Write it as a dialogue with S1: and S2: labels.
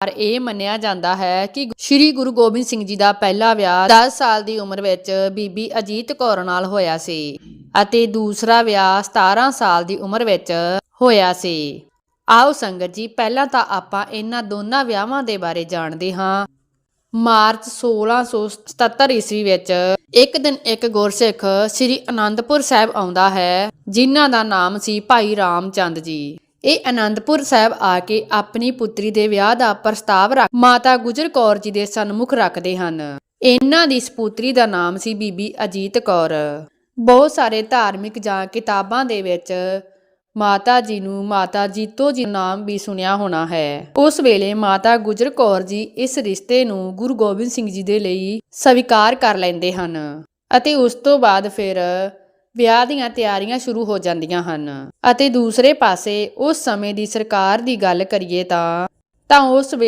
S1: ਪਰ ਇਹ ਮੰਨਿਆ ਜਾਂਦਾ ਹੈ ਕਿ ਸ੍ਰੀ ਗੁਰੂ ਗੋਬਿੰਦ ਸਿੰਘ ਜੀ ਦਾ ਪਹਿਲਾ ਵਿਆਹ 10 ਸਾਲ ਦੀ ਉਮਰ ਵਿੱਚ ਬੀਬੀ ਅਜੀਤ ਕੌਰ ਨਾਲ ਹੋਇਆ ਸੀ ਅਤੇ ਦੂਸਰਾ ਵਿਆਹ 17 ਸਾਲ ਦੀ ਉਮਰ ਵਿੱਚ ਹੋਇਆ ਸੀ। ਆਓ ਸੰਗਤ ਜੀ, ਪਹਿਲਾਂ ਤਾਂ ਆਪਾਂ ਇਹਨਾਂ ਦੋਨਾਂ ਵਿਆਹਾਂ ਦੇ ਬਾਰੇ ਜਾਣਦੇ ਹਾਂ। ਮਾਰਚ 1677 ਈਸਵੀ ਵਿੱਚ ਇੱਕ ਦਿਨ ਇੱਕ ਗੁਰਸਿੱਖ ਸ੍ਰੀ ਅਨੰਦਪੁਰ ਸਾਹਿਬ ਆਉਂਦਾ ਹੈ, ਜਿਨ੍ਹਾਂ ਦਾ ਨਾਮ ਸੀ ਭਾਈ ਰਾਮਚੰਦ ਜੀ। ਇਹ ਅਨੰਦਪੁਰ ਸਾਹਿਬ ਆ ਕੇ ਆਪਣੀ ਪੁੱਤਰੀ ਦੇ ਵਿਆਹ ਦਾ ਪ੍ਰਸਤਾਵ ਰੱਖ ਮਾਤਾ ਗੁਜਰ ਕੌਰ ਜੀ ਦੇ ਸਨਮੁਖ ਰੱਖਦੇ ਹਨ। ਇਹਨਾਂ ਦੀ ਸਪੁੱਤਰੀ ਦਾ ਨਾਮ ਸੀ ਬੀਬੀ ਅਜੀਤ ਕੌਰ। ਬਹੁਤ ਸਾਰੇ ਧਾਰਮਿਕ ਜਾਂ ਕਿਤਾਬਾਂ ਦੇ ਵਿੱਚ ਮਾਤਾ ਜੀ ਨੂੰ ਮਾਤਾ ਜੀਤੋ ਜੀ ਨਾਮ ਵੀ ਸੁਣਿਆ ਹੋਣਾ ਹੈ। ਉਸ ਵੇਲੇ ਮਾਤਾ ਗੁਜਰ ਕੌਰ ਜੀ ਇਸ ਰਿਸ਼ਤੇ ਨੂੰ ਗੁਰੂ ਗੋਬਿੰਦ ਸਿੰਘ ਜੀ ਦੇ ਲਈ ਸਵੀਕਾਰ ਕਰ ਲੈਂਦੇ ਹਨ ਅਤੇ ਉਸ ਤੋਂ ਬਾਅਦ ਫਿਰ ਵਿਆਹ ਦੀਆਂ ਤਿਆਰੀਆਂ ਸ਼ੁਰੂ ਹੋ ਜਾਂਦੀਆਂ ਹਨ ਅਤੇ ਦੂਸਰੇ ਪਾਸੇ ਉਸ ਸਮੇਂ ਦੀ ਸਰਕਾਰ ਦੀ ਗੱਲ ਕਰੀਏ ਤਾਂ ਤਾਂ ਉਸ ਵੇਲੇ